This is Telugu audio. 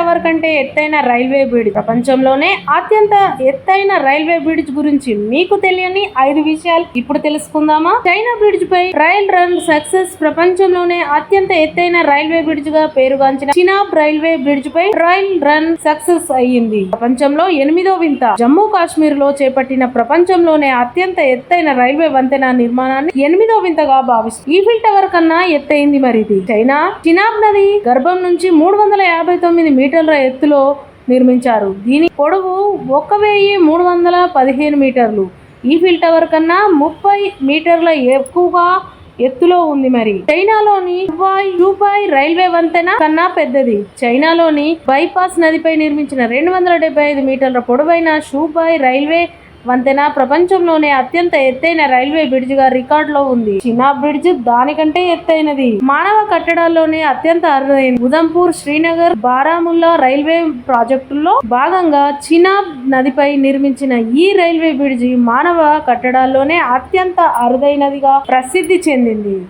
టవర్ కంటే ఎత్తైన రైల్వే బ్రిడ్జ్ ప్రపంచంలోనే అత్యంత ఎత్తైన రైల్వే బ్రిడ్జ్ గురించి మీకు తెలియని ఐదు విషయాలు ఇప్పుడు తెలుసుకుందామా? చైనా బ్రిడ్జ్ పై ట్రయల్ రన్ సక్సెస్ ప్రపంచంలోనే అత్యంత ఎత్తైన రైల్వే బ్రిడ్జ్గా పేరుగాంచిన చినాబ్ రైల్వే బ్రిడ్జ్ పై ట్రయల్ రన్ సక్సెస్ అయ్యింది. ప్రపంచంలో ఎనిమిదో వింత. జమ్మూ కాశ్మీర్లో చేపట్టిన ప్రపంచంలోనే అత్యంత ఎత్తైన రైల్వే వంతెన నిర్మాణాన్ని ఎనిమిదో వింతగా భావిస్తుంది ఈఫిల్ టవర్ కన్నా ఎత్తైంది మరి ఇది చైనా చినాబ్ నది గర్భం నుంచి మూడు వందల యాభై తొమ్మిది మీటర్ల ఎత్తులో నిర్మించారు. దీని పొడవు ఒక వెయ్యి మూడు వందల పదిహేను మీటర్లు. ఈఫిల్ టవర్ కన్నా ముప్పై మీటర్ల ఎక్కువగా ఎత్తులో ఉంది మరి. చైనాలోని హువాయ్ రైల్వే వంతెన కన్నా పెద్దది. చైనాలోని బైపాస్ నదిపై నిర్మించిన రెండు వందల డెబ్బై ఐదు మీటర్ల పొడవైన షూబాయ్ రైల్వే వంతెన ప్రపంచంలోనే అత్యంత ఎత్తైన రైల్వే బ్రిడ్జ్గా రికార్డులో ఉంది. చినా బ్రిడ్జ్ దానికంటే ఎత్తైనది. మానవ కట్టడాల్లోనే అత్యంత అరుదైన ఉదంపూర్ శ్రీనగర్ బారాముల్లా రైల్వే ప్రాజెక్టుల్లో భాగంగా చినాబ్ నదిపై నిర్మించిన ఈ రైల్వే బ్రిడ్జి మానవ కట్టడాల్లోనే అత్యంత అరుదైనదిగా ప్రసిద్ధి చెందింది.